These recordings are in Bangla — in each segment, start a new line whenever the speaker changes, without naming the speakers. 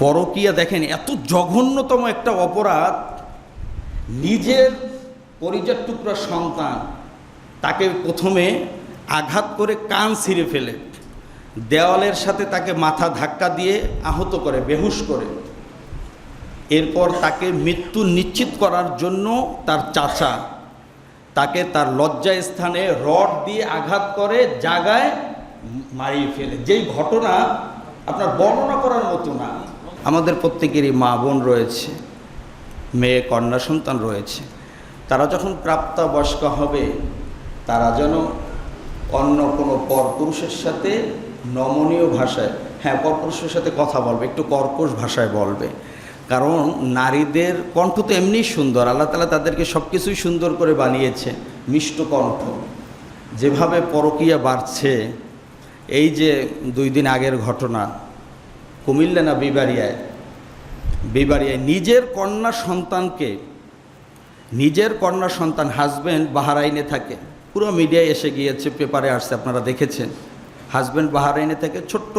পরকীয়া দেখেন, এত জঘন্যতম একটা অপরাধ। নিজের পরিজার টুকরা সন্তান তাকে প্রথমে আঘাত করে কান ছিঁড়ে ফেলে, দেওয়ালের সাথে তাকে মাথা ধাক্কা দিয়ে আহত করে, বেহুশ করে। এরপর তাকে মৃত্যু নিশ্চিত করার জন্য তার চাচা তাকে তার লজ্জা স্থানে রড দিয়ে আঘাত করে জাগায় মারিয়ে ফেলে। যেই ঘটনা আপনার বর্ণনা করার মতো না। আমাদের প্রত্যেকেরই মা বোন রয়েছে, মেয়ে, কন্যা, সন্তান রয়েছে। তারা যখন প্রাপ্তবয়স্ক হবে, তারা যেন অন্য কোনো পরপুরুষের সাথে নমনীয় ভাষায় হ্যাঁ পরপুরুষের সাথে কথা বলবে, একটু কর্কশ ভাষায় বলবে। কারণ নারীদের কণ্ঠ তো এমনিই সুন্দর, আল্লাহ তালা তাদেরকে সব কিছুই সুন্দর করে বানিয়েছে, মিষ্ট কণ্ঠ। যেভাবে পরকীয়া বাড়ছে, এই যে দুই দিন আগের ঘটনা কুমিল্লা না বিবারিয়ায় বিবারিয়ায় নিজের কন্যা সন্তানকে, নিজের কন্যা সন্তান হাজব্যান্ড বাহারাইনে থাকে। পুরো মিডিয়ায় এসে গিয়েছে পেপারে আসছে, আপনারা দেখেছেন। হাজব্যান্ড বাহারাইনে থেকে, ছোট্ট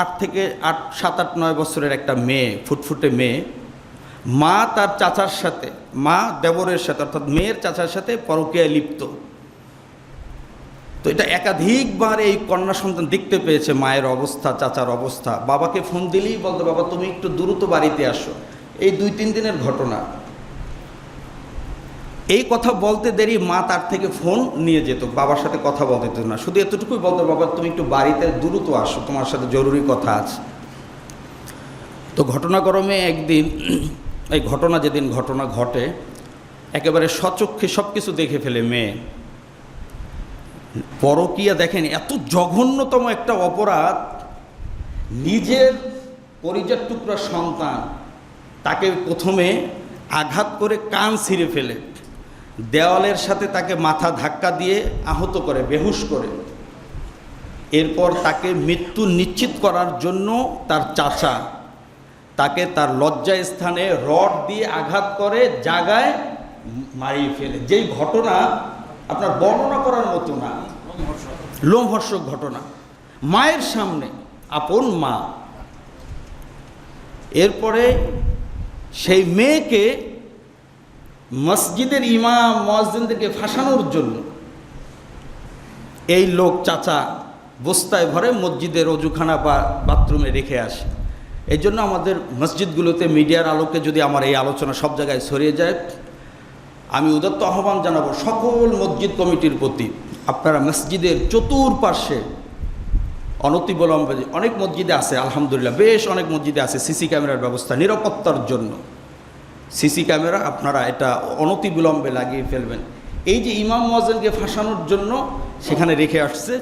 আট থেকে আট, সাত, আট, নয় বছরের একটা মেয়ে, ফুটফুটে মেয়ে। মা তার চাচার সাথে, মা দেবরের সাথে, অর্থাৎ মেয়ের চাচার সাথে পরকীয়ায় লিপ্ত। তো এটা একাধিকবার এই কন্যা সন্তান দেখতে পেয়েছে, মায়ের অবস্থা, চাচার অবস্থা। বাবাকে ফোন দিলেই বলতো, বাবা, তুমি একটু দ্রুত বাড়িতে আসো। এই দুই তিন দিনের ঘটনা। এই কথা বলতে দেরি, মা তার থেকে ফোন নিয়ে যেত, বাবার সাথে কথা বলতে দিত না। শুধু এতটুকুই বলতো, বাবা, তুমি একটু বাড়িতে দ্রুত আসো, তোমার সাথে জরুরি কথা আছে। তো ঘটনাক্রমে একদিন, এই ঘটনা যেদিন ঘটনা ঘটে, একেবারে সচক্ষে সব কিছু দেখে ফেলে মেয়ে। পরকীয়া দেখেন, এত জঘন্যতম একটা অপরাধ। নিজের পরিজার টুকরা সন্তান তাকে প্রথমে আঘাত করে কান ছিঁড়ে ফেলে, দেওয়ালের সাথে তাকে মাথা ধাক্কা দিয়ে আহত করে, বেহুশ করে। এরপর তাকে মৃত্যু নিশ্চিত করার জন্য তার চাচা তাকে তার লজ্জা স্থানে রড দিয়ে আঘাত করে জাগায় মারিয়ে ফেলে। যেই ঘটনা আপনার বর্ণনা করার মতো না। লোমহর্ষক ঘটনা। মায়ের সামনে আপন মা। এরপরে সেই মেয়েকে মসজিদের ইমাম মসজিদদেরকে ফাঁসানোর জন্য এই লোক চাচা বস্তায় ভরে মসজিদের অজুখানা বা বাথরুমে রেখে আসে। এই জন্য আমাদের মসজিদগুলোতে মিডিয়ার আলোকে যদি আমার এই আলোচনা সব জায়গায় ছড়িয়ে যায় আমি উদত্ত আহ্বান জানাব সকল মসজিদ কমিটির প্রতি। আপনারা মসজিদের চতুর্পাশে অনতিবিলম্বে অনেক মসজিদে আছে, আলহামদুলিল্লাহ, বেশ অনেক মসজিদে আছে সিসি ক্যামেরার ব্যবস্থা, নিরাপত্তার জন্য। সিসি ক্যামেরা, আপনারা এটা অনতিবিলম্বে লাগিয়ে ফেলবেন। এই যে ইমাম মহাজনকে ফাঁসানোর জন্য সেখানে রেখে আসছে,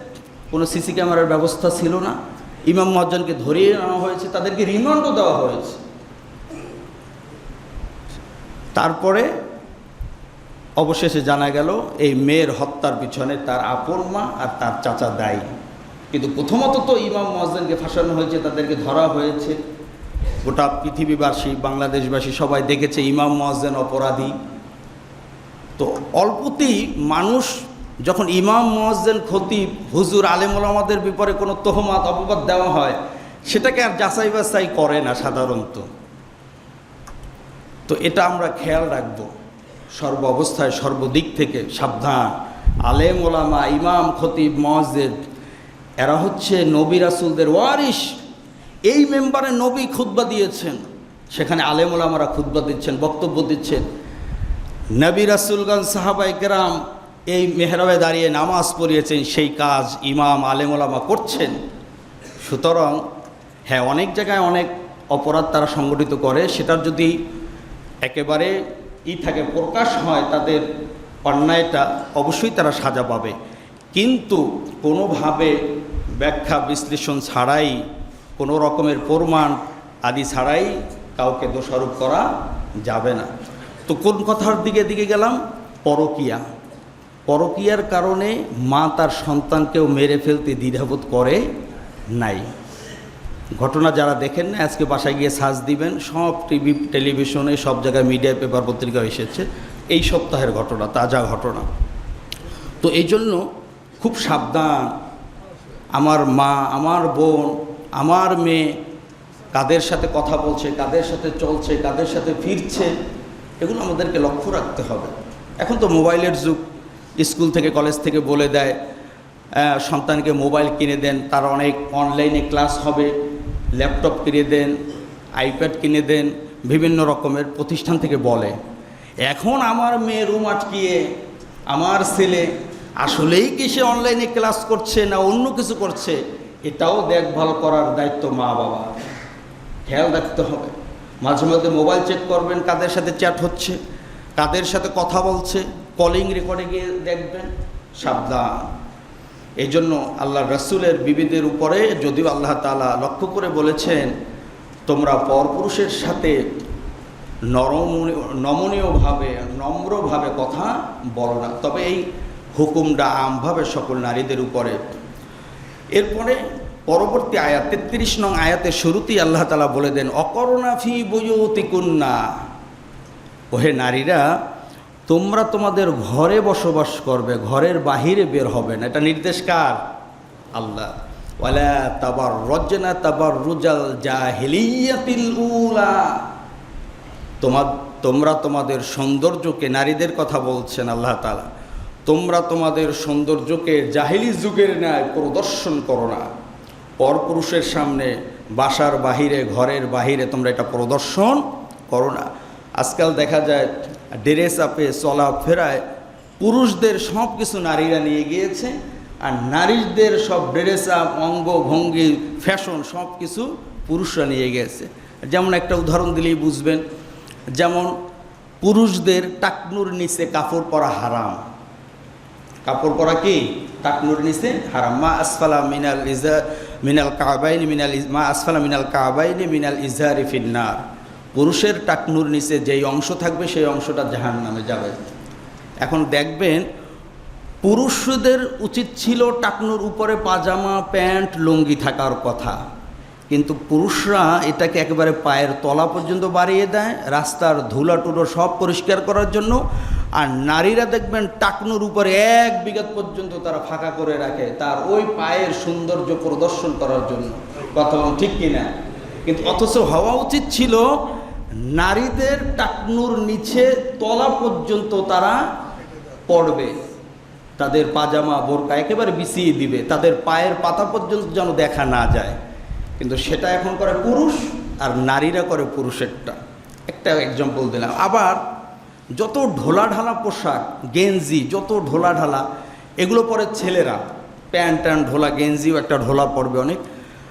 কোনো সিসি ক্যামেরার ব্যবস্থা ছিল না। ইমাম মহাজনকে ধরিয়ে নেওয়া হয়েছে, তাদেরকে রিমান্ডও দেওয়া হয়েছে। তারপরে অবশেষে জানা গেল, এই মেয়ের হত্যার পিছনে তার আপন মা আর তার চাচা দায়ী। কিন্তু প্রথমত তো ইমাম মহাজনকে ফাঁসানো হয়েছে, তাদেরকে ধরা হয়েছে। গোটা পৃথিবীবাসী, বাংলাদেশবাসী সবাই দেখেছে ইমাম মহাজেন অপরাধী। তো অল্পতেই মানুষ যখন ইমাম মহাজেন খতিব হুজুর আলেমুল আমাদের বিপরে কোনো তহমাত, অপবাদ দেওয়া হয়, সেটাকে আর যাচাই বাছাই করে না সাধারণত। তো এটা আমরা খেয়াল রাখব। সর্ব অবস্থায় সর্বদিক থেকে সাবধান। আলেম, ওলামা, ইমাম, খতিব, মসজিদ, এরা হচ্ছে নবী রাসুলদের ওয়ারিস এই মেম্বারে নবী খুদ্া দিয়েছেন। সেখানে আলেম, ওলামারা খুদ্া দিচ্ছেন, বক্তব্য দিচ্ছেন। নবী রাসুলগঞ্জ সাহাবাই কেরাম এই মেহরাবে দাঁড়িয়ে নামাজ পড়িয়েছেন, সেই কাজ ইমাম, আলেম, ওলামা করছেন। সুতরাং হ্যাঁ অনেক জায়গায় অনেক অপরাধ তারা সংগঠিত করে। সেটার যদি একেবারে ই থাকে, প্রকাশ হয় তাদের অন্যায়টা, অবশ্যই তারা সাজা পাবে। কিন্তু কোনোভাবে ব্যাখ্যা, বিশ্লেষণ ছাড়াই, কোনো রকমের প্রমাণ আদি ছাড়াই কাউকে দোষারোপ করা যাবে না। তো কোন কথার দিকে দিকে গেলাম? পরকিয়া। পরকিয়ার কারণে মা তার সন্তানকেও মেরে ফেলতে দ্বিধাবোধ করে নাই। ঘটনা যারা দেখেন না, আজকে বাসায় গিয়ে সার্চ দিবেন, সব টিভি, টেলিভিশনে, সব জায়গায় মিডিয়া পেপার পত্রিকা এসেছে। এই সপ্তাহের ঘটনা, তাজা ঘটনা। তো এই জন্য খুব সাবধান। আমার মা, আমার বোন, আমার মেয়ে, কাদের সাথে কথা বলছে, কাদের সাথে চলছে, কাদের সাথে ফিরছে, এগুলো আমাদেরকে লক্ষ্য রাখতে হবে। এখন তো মোবাইলের যুগ। স্কুল থেকে, কলেজ থেকে বলে দেয় সন্তানকে মোবাইল কিনে দেন, তার অনেক অনলাইনে ক্লাস হবে। ল্যাপটপ কিনে দেন আইপ্যাড কিনে দেন, বিভিন্ন রকমের প্রতিষ্ঠান থেকে বলে। এখন আমার মেয়ে রুম আটকিয়ে, আমার ছেলে আসলেই কি সে অনলাইনে ক্লাস করছে না অন্য কিছু করছে? এটাও দেখভাল করার দায়িত্ব মা বাবা খেয়াল রাখতে হবে। মাঝে মধ্যে মোবাইল চেক করবেন, কাদের সাথে চ্যাট হচ্ছে, কাদের সাথে কথা বলছে কলিং রেকর্ডে গিয়ে দেখবেন, সাবধান। এই জন্য আল্লাহ রসুলের বিবিদের উপরে যদিও আল্লাহ তালা লক্ষ্য করে বলেছেন, তোমরা পরপুরুষের সাথে নরমনীয় নমনীয়ভাবে, নম্রভাবে কথা বলো না। তবে এই হুকুমটা আমভাবে সকল নারীদের উপরে। এরপরে পরবর্তী আয়াত, তেত্রিশ নং আয়াতের শুরুতেই আল্লাহ তালা বলে দেন, অকরণা ফি ওহে নারীরা তোমরা তোমাদের ঘরে বসবাস করবে, ঘরের বাহিরে বের হবে না। এটা নির্দেশ কার? আল্লাহ। তাবার রজনা তাবার রুজাল জাহিলিয়াতিল উলা। তোমার তোমরা তোমাদের সৌন্দর্যকে নারীদের কথা বলছেন আল্লাহ তালা তোমরা তোমাদের সৌন্দর্যকে জাহিলি যুগের ন্যায় প্রদর্শন করো না। পরপুরুষের সামনে বাসার বাহিরে, ঘরের বাহিরে তোমরা এটা প্রদর্শন করো না। আজকাল দেখা যায় ড্রেস আপে চলাফেরায় পুরুষদের সব কিছু নারীরা নিয়ে গিয়েছে, আর নারীদের সব ড্রেস আপ, অঙ্গ ভঙ্গি, ফ্যাশন সব কিছু পুরুষরা নিয়ে গেছে যেমন একটা উদাহরণ দিলেই বুঝবেন, যেমন পুরুষদের টাকনুর নিচে কাপড় পরা হারাম। কাপড় পরা কি? টাকনুর নিচে হারাম। মা আসফালা মিনাল ইজা মিনাল কাবাইনি মিনাল মা আসফালা মিনাল কাবাইনি মিনাল ইজহারি ফিন্নার পুরুষের টাকনুর নিচে যেই অংশ থাকবে, সেই অংশটা জাহান নামে যাবে। এখন দেখবেন, পুরুষদের উচিত ছিল টাকনুর উপরে পাজামা, প্যান্ট, লুঙ্গি থাকার কথা। কিন্তু পুরুষরা এটাকে একেবারে পায়ের তলা পর্যন্ত বাড়িয়ে দেয়, রাস্তার ধুলা টুলো সব পরিষ্কার করার জন্য। আর নারীরা দেখবেন, টাকনুর উপরে এক বিঘাত পর্যন্ত তারা ফাঁকা করে রাখে, তার ওই পায়ের সৌন্দর্য প্রদর্শন করার জন্য। কথা ঠিক কিনা? কিন্তু অথচ হওয়া উচিত ছিল নারীদের টাকনুর নিচে তলা পর্যন্ত তারা পড়বে। তাদের পাজামা বোরকা একেবারে বিছিয়ে দিবে। তাদের পায়ের পাতা পর্যন্ত যেন দেখা না যায়। কিন্তু সেটা এখন করে পুরুষ আর নারীরা করে পুরুষেরটা। একটা এক্সাম্পল দিলাম। আবার যত ঢোলা ঢালা পোশাক, গেঞ্জি, যত ঢোলা ঢালা এগুলো পরে ছেলেরা। প্যান্ট ট্যান্ট ঢোলা, গেঞ্জিও একটা ঢোলা পড়বে অনেক।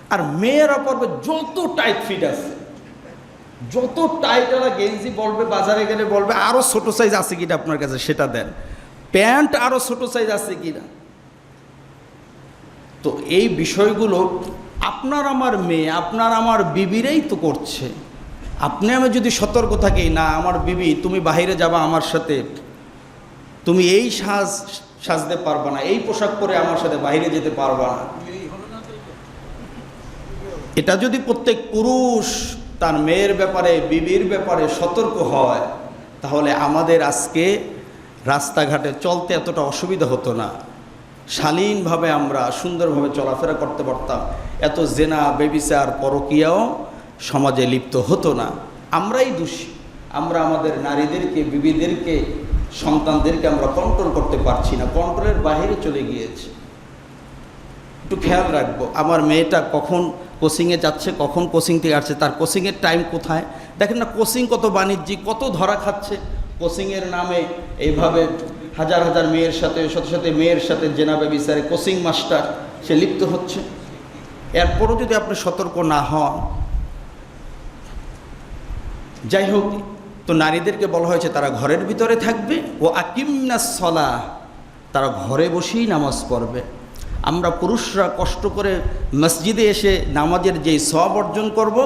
আর মেয়েরা পড়বে যত টাইট ফিট আছে। যত টাইটওয়ালা গেঞ্জি বলবে, বাজারে গেলে বলবে আরও ছোটো সাইজ আছে কিনা আপনার কাছে সেটা দেন। প্যান্ট আরও ছোটো সাইজ আছে কিনা? তো এই বিষয়গুলো আপনার আমার মেয়ে, আপনার আমার বিবিরেই তো করছে। আপনি আমি যদি সতর্ক থাকি, না, আমার বিবি, তুমি বাইরে যাবা আমার সাথে, তুমি এই সাজ, সাজতে পারবা না, এই পোশাক পরে আমার সাথে বাইরে যেতে পারবা না। এটা যদি প্রত্যেক পুরুষ তার মেয়ের ব্যাপারে, বিবির ব্যাপারে সতর্ক হয়, তাহলে আমাদের আজকে রাস্তাঘাটে চলতে এতটা অসুবিধা হতো না। শালীনভাবে আমরা সুন্দরভাবে চলাফেরা করতে পারতাম। এত জেনা, বেবিচার, পরকিয়াও সমাজে লিপ্ত হতো না। আমরাই দোষী। আমরা আমাদের নারীদেরকে, বিবিদেরকে, সন্তানদেরকে আমরা কন্ট্রোল করতে পারছি না। কন্ট্রোলের বাইরে চলে গিয়েছে। একটু খেয়াল রাখব। আমার মেয়েটা কখন কোচিংয়ে যাচ্ছে, কখন কোচিং থেকে আসছে, তার কোচিংয়ের টাইম কোথায়? দেখেন না কোচিং কত বাণিজ্যিক, কত ধরা খাচ্ছে। কোচিংয়ের নামে এইভাবে হাজার হাজার মেয়ের সাথে সাথে সাথে মেয়ের সাথে জেনাবে বিচারে কোচিং মাস্টার সে লিপ্ত হচ্ছে। এরপরও যদি আপনি সতর্ক না হন, যাই হোক, তো নারীদেরকে বলা হয়েছে, তারা ঘরের ভিতরে থাকবে, ও আকিমনা সলা তারা ঘরে বসেই নামাজ পড়বে। আমরা পুরুষরা কষ্ট করে মসজিদে এসে নামাজের যেই সব অর্জন করব,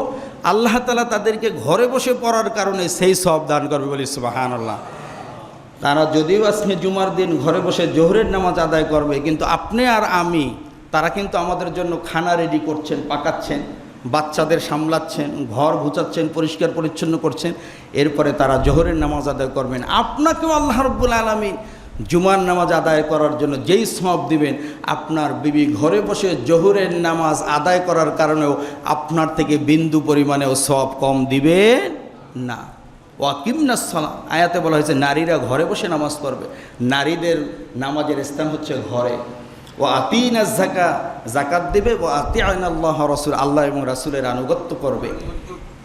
আল্লাহ তালা তাদেরকে ঘরে বসে পড়ার কারণে সেই সব দান করবে বলি সুবাহান আল্লাহ তারা যদিও আজকে জুমার দিন ঘরে বসে জোহরের নামাজ আদায় করবে, কিন্তু আপনি আর আমি, তারা কিন্তু আমাদের জন্য খানা রেডি করছেন, পাকাচ্ছেন, বাচ্চাদের সামলাচ্ছেন, ঘর ঘুচাচ্ছেন পরিষ্কার পরিচ্ছন্ন করছেন, এরপরে তারা জোহরের নামাজ আদায় করবেন। আপনাকেও আল্লাহ রব্বুল আলমী জুমার নামাজ আদায় করার জন্য যেই সব দিবেন, আপনার বিবি ঘরে বসে জহুরের নামাজ আদায় করার কারণেও আপনার থেকে বিন্দু পরিমাণেও সব কম দিবে না। ওয়াকিমনা সালাম আয়াতে বলা হয়েছে, নারীরা ঘরে বসে নামাজ পড়বে। নারীদের নামাজের স্থান হচ্ছে ঘরে। ও আতিনা জাকা জাকাত দেবে। ও আতি আল্লাহ রসুল। আল্লাহ এবং রাসুলের আনুগত্য করবে।